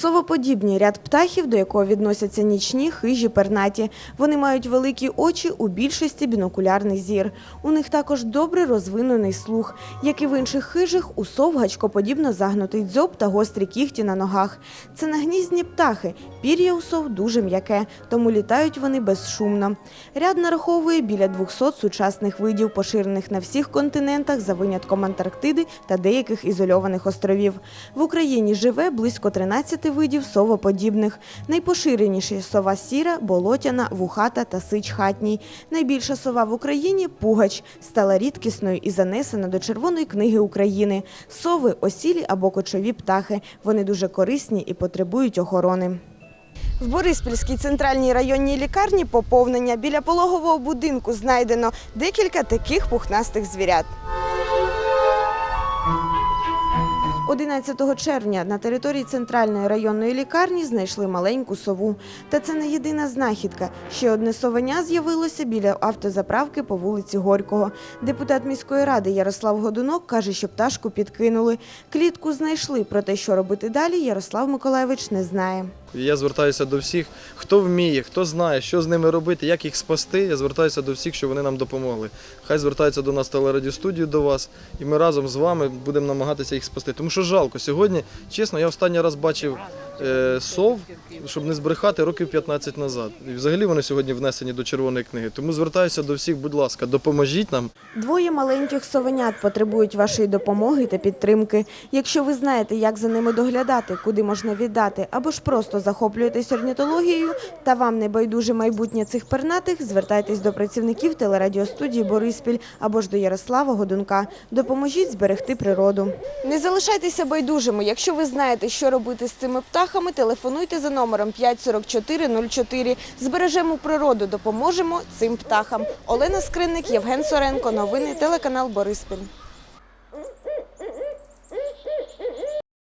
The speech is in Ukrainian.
Совоподібні ряд птахів, до якого відносяться нічні, хижі, пернаті. Вони мають великі очі, у більшості бінокулярний зір. У них також добре розвинений слух. Як і в інших хижих, у сов гачкоподібно загнутий дзьоб та гострі кігті на ногах. Це нагніздні птахи. Пір'я у сов дуже м'яке, тому літають вони безшумно. Ряд нараховує біля 200 сучасних видів, поширених на всіх континентах за винятком Антарктиди та деяких ізольованих островів. В Україні живе близько 13 видів совоподібних. Найпоширеніші сова сіра, болотяна, вухата та сич хатній. Найбільша сова в Україні пугач, стала рідкісною і занесена до Червоної книги України. Сови осілі або кочові птахи. Вони дуже корисні і потребують охорони. В Бориспільській центральній районній лікарні поповнення біля пологового будинку знайдено декілька таких пухнастих звірят. 11 червня на території центральної районної лікарні знайшли маленьку сову. Та це не єдина знахідка. Ще одне совеня з'явилося біля автозаправки по вулиці Горького. Депутат міської ради Ярослав Годунок каже, що пташку підкинули. Клітку знайшли, проте що робити далі, Ярослав Миколаєвич не знає. Я звертаюся до всіх, хто вміє, хто знає, що з ними робити, як їх спасти. Я звертаюся до всіх, щоб вони нам допомогли. Хай звертаються до нас телерадіостудію до вас, і ми разом з вами будемо намагатися їх спасти. Тому що жалко. Сьогодні, чесно, я останній раз бачив е, сов, щоб не збрехати, років 15 назад. І взагалі вони сьогодні внесені до червоної книги. Тому звертаюся до всіх, будь ласка, допоможіть нам. Двоє маленьких совенят потребують вашої допомоги та підтримки. Якщо ви знаєте, як за ними доглядати, куди можна віддати, або ж просто захоплюєтесь орнітологією та вам не байдуже майбутнє цих пернатих, звертайтесь до працівників телерадіостудії Бориспіль або ж до Ярослава Годунка. Допоможіть зберегти природу. Не залишайтеся байдужими. Якщо ви знаєте, що робити з цими птахами, телефонуйте за номером 54404. Збережемо природу, допоможемо цим птахам. Олена Скринник, Євген Соренко. Новини телеканал Бориспіль.